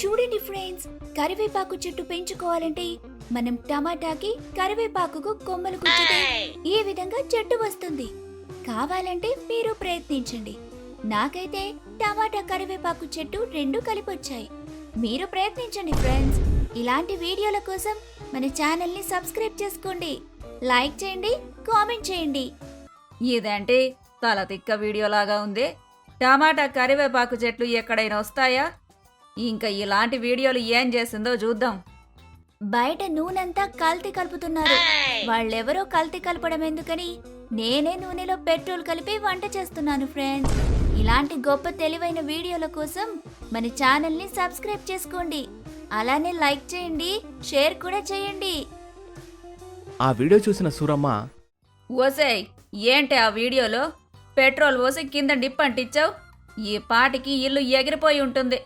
చూడండి ఫ్రెండ్స్ కరివేపాకు చెట్టు పెంచుకోవాలంటే మనం టమాటాకి కరివేపాకుకు కొమ్మలు కుచ్చితే ఈ విధంగా చెట్టు వస్తుంది? కావాలంటే మీరు ప్రయత్నించండి. నాకైతే టమాటా కరివేపాకు చెట్టు రెండు కలిపి వచ్చాయి మీరు ప్రయత్నించండి ఫ్రెండ్స్. ఇలాంటి వీడియోల కోసం మన ఛానల్ని సబ్స్క్రైబ్ చేసుకోండి. లైక్ చేయండి కామెంట్ చేయండి. ఇదేంటి తల తిక్క వీడియోలాగా ఉంది. టమాటా కరివేపాకు చెట్లు ఎక్కడైనా వస్తాయా? ఇంకా ఇలాంటి వీడియోలు ఏం చేసిందో చూద్దాం. బయట నూనెంతా కల్తీ కలుపుతున్నారు. వాళ్ళెవరో కల్తీ కలపడం ఎందుకని నేనే నూనెలో పెట్రోల్ కలిపి వంట చేస్తున్నాను ఫ్రెండ్స్. ఇలాంటి గొప్ప తెలివైన వీడియోల కోసం మన ఛానల్ని సబ్స్క్రైబ్ చేసుకోండి. అలానే లైక్ చేయండి షేర్ కూడా చేయండి. ఆ వీడియో చూసిన సూరమ్మ ఓసేయ్ ఏంటి ఆ వీడియోలో? పెట్రోల్ పోసి కింద డిప్ అంటించావు? ఈ పాటికి ఇల్లు ఎగిరిపోయి ఉంటుంది.